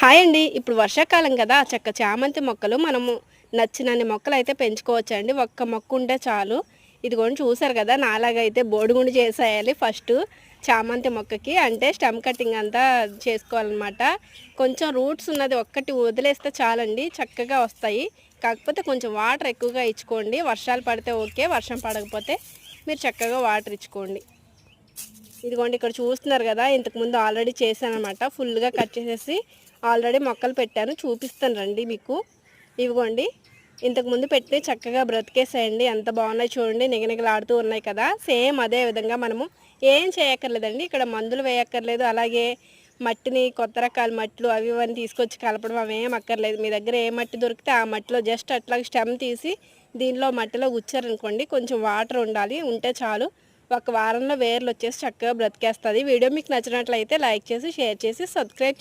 Hi అండి. ఇప్పుడు వర్షాకాలం కదా చక్క చామంతి మొక్కలు మనము నచ్చినన్ని మొక్కలు అయితే పెంచుకోవచ్చు అండి ఒక్క మొక్క ఉంటే చాలు. ఇదిగోండి చూసారు కదా నాలాగైతే బోడిగుండు చేసేయాలి ఫస్ట్ చామంతి మొక్కకి. అంటే స్టెమ్ కటింగ్ అంతా చేసుకోవాలన్నమాట. కొంచెం రూట్స్ ఉన్నది ఒక్కటి వదిలేస్తే చాలండి చక్కగా వస్తాయి. కాకపోతే కొంచెం వాటర్ ఎక్కువగా ఇచ్చుకోండి. వర్షాలు పడితే ఓకే వర్షం పడకపోతే మీరు చక్కగా వాటర్ ఇచ్చుకోండి. ఇదిగోండి ఇక్కడ చూస్తున్నారు కదా ఇంతకుముందు ఆల్రెడీ చేశానమాట ఫుల్గా కట్ చేసేసి ఆల్రెడీ మొక్కలు పెట్టాను. చూపిస్తాను రండి మీకు. ఇవిగోండి ఇంతకుముందు పెట్టి చక్కగా బ్రతికేసేయండి. ఎంత బాగున్నాయి చూడండి నిగనిగలాడుతూ ఉన్నాయి కదా. సేమ్ అదే విధంగా మనము ఏం చేయక్కర్లేదండి. ఇక్కడ మందులు వేయక్కర్లేదు. అలాగే మట్టిని కొత్త రకాల మట్లు అవి ఇవన్నీ తీసుకొచ్చి కలపడం అవి ఏం అక్కర్లేదు. మీ దగ్గర ఏ మట్టి దొరికితే ఆ మట్టిలో జస్ట్ అట్లా స్టెమ్ తీసి దీనిలో మట్టిలో గుచ్చారనుకోండి కొంచెం వాటర్ ఉండాలి. ఉంటే చాలు. ఒక వారంలో వేర్లు వచ్చేసి చక్కగా బ్రతికేస్తుంది. వీడియో మీకు నచ్చినట్లయితే లైక్ చేసి షేర్ చేసి సబ్స్క్రైబ్